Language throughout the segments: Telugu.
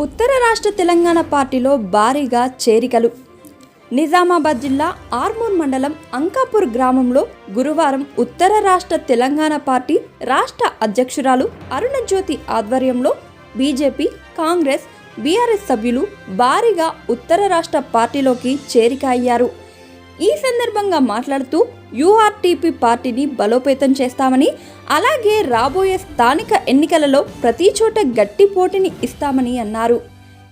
ఉత్తర రాష్ట్ర తెలంగాణ పార్టీలో భారీగా చేరికలు. నిజామాబాద్ జిల్లా ఆర్మూర్ మండలం అంకాపూర్ గ్రామంలో గురువారం ఉత్తర రాష్ట్ర తెలంగాణ పార్టీ రాష్ట్ర అధ్యక్షురాలు అరుణజ్యోతి ఆధ్వర్యంలో బీజేపీ కాంగ్రెస్ బీఆర్ఎస్ సభ్యులు భారీగా ఉత్తర రాష్ట్ర పార్టీలోకి చేరిక అయ్యారు ఈ సందర్భంగా మాట్లాడుతూ యూఆర్టీపీ పార్టీని బలోపేతం చేస్తామని అలాగే రాబోయే స్థానిక ఎన్నికలలో ప్రతి చోట గట్టి పోటీని ఇస్తామని అన్నారు.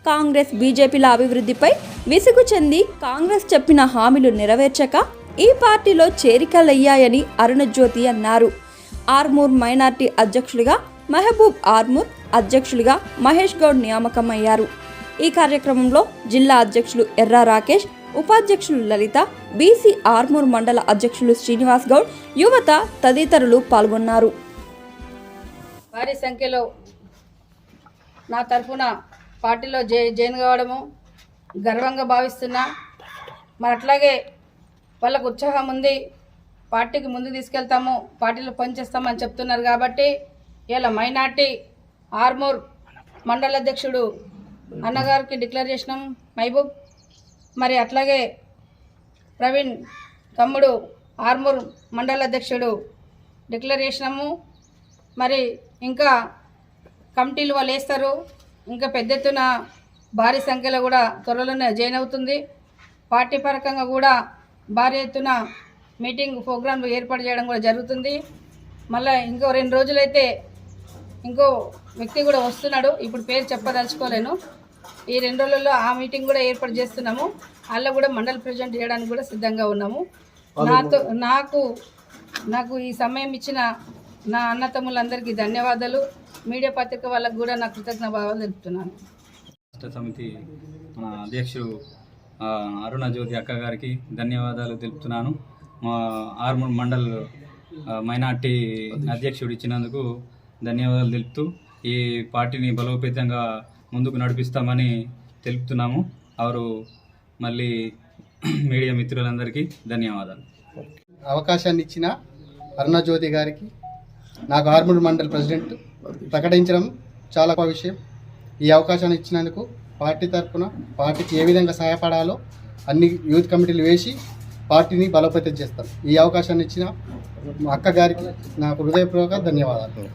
కాంగ్రెస్ బీజేపీల అభివృద్ధిపై విసుగు చెంది కాంగ్రెస్ చెప్పిన హామీలు నెరవేర్చక ఈ పార్టీలో చేరికలయ్యాయని అరుణజ్యోతి అన్నారు. ఆర్మూర్ మైనార్టీ అధ్యక్షులుగా మహబూబ్ ఆర్మూర్ అధ్యక్షులుగా మహేష్ గౌడ్ నియామకమయ్యారు. ఈ కార్యక్రమంలో జిల్లా అధ్యక్షులు ఎర్రా రాకేష్ ఉపాధ్యక్షులు లలిత బీసీ ఆర్మూర్ మండల అధ్యక్షులు శ్రీనివాస్ గౌడ్ యువత తదితరులు పాల్గొన్నారు. భారీ సంఖ్యలో నా తరఫున పార్టీలో జై జాయిన్ కావడము గర్వంగా భావిస్తున్నా మరి అట్లాగే వాళ్ళకు ఉత్సాహం ఉంది పార్టీకి ముందు తీసుకెళ్తాము పార్టీలో పనిచేస్తామని చెప్తున్నారు కాబట్టి ఇలా మైనార్టీ ఆర్మూర్ మండల అధ్యక్షుడు అన్నగారికి డిక్లేర్ చేసినాం మహబూబ్. మరి అట్లాగే ప్రవీణ్ తమ్ముడు ఆర్మూర్ మండల అధ్యక్షుడు డిక్లరేషనము. మరి ఇంకా కమిటీలు వాళ్ళు వేస్తారు. ఇంకా పెద్ద ఎత్తున భారీ సంఖ్యలో కూడా త్వరలోనే జాయిన్ అవుతుంది. పార్టీ పరకంగా కూడా భారీ ఎత్తున మీటింగ్ ప్రోగ్రాంలు ఏర్పాటు చేయడం కూడా జరుగుతుంది. మళ్ళీ ఇంకో రెండు రోజులైతే ఇంకో వ్యక్తి కూడా వస్తున్నాడు. ఇప్పుడు పేరు చెప్పదలుచుకోలేను. ఈ రెండు రోజుల్లో ఆ మీటింగ్ కూడా ఏర్పాటు చేస్తున్నాము. అందులో కూడా మండల ప్రెసిడెంట్ చేయడానికి కూడా సిద్ధంగా ఉన్నాము. నాతో నాకు నాకు ఈ సమయం ఇచ్చిన నా అన్నతమ్ములందరికీ ధన్యవాదాలు. మీడియా పత్రిక వాళ్ళకు కూడా నా కృతజ్ఞ భావాలు తెలుపుతున్నాను. రాష్ట్ర సమితి మన అధ్యక్షుడు అరుణ జ్యోతి అక్క గారికి ధన్యవాదాలు తెలుపుతున్నాను. మా ఆర్మూర్ మండల్ మైనార్టీ అధ్యక్షుడు ఇచ్చినందుకు ధన్యవాదాలు తెలుపుతూ ఈ పార్టీని బలోపేతంగా ముందుకు నడిపిస్తామని తెలుపుతున్నాము. వారు మళ్ళీ మీడియా మిత్రులందరికీ ధన్యవాదాలు. అవకాశాన్ని ఇచ్చిన అరుణజ్యోతి గారికి నాకు ఆర్మూర్ మండల్ ప్రెసిడెంట్ ప్రకటించడం చాలా గొప్ప విషయం. ఈ అవకాశాన్ని ఇచ్చినందుకు పార్టీ తరఫున పార్టీకి ఏ విధంగా సహాయపడాలో అన్ని యూత్ కమిటీలు వేసి పార్టీని బలోపేతం చేస్తాం. ఈ అవకాశాన్ని ఇచ్చిన మా అక్క గారికి నాకు హృదయపూర్వక ధన్యవాదాలు.